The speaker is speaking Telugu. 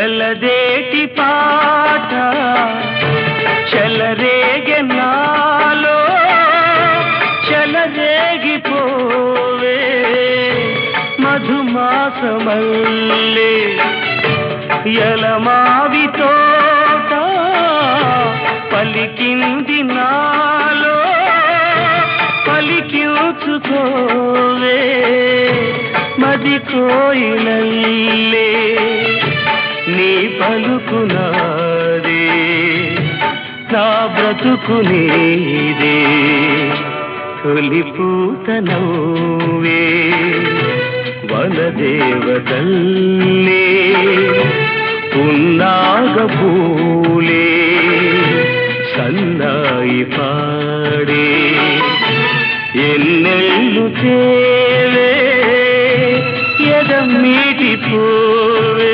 ఎలదేటి పాట చెలరేగె నాలో చెలరేగిపోవే మధుమాసమల్లే ఎలమావి తోట పలికింది నాలో పలికించుకోవే మది కోయిలల్లే పలుకునాదే నా బ్రతుకు నీదే తొలి పూతనవే వనదేవతల్లే పున్నాగ పూలే సన్నాయి పాడే ఎన్నెల్లు చేవే ఎదమ్మీటి పూవే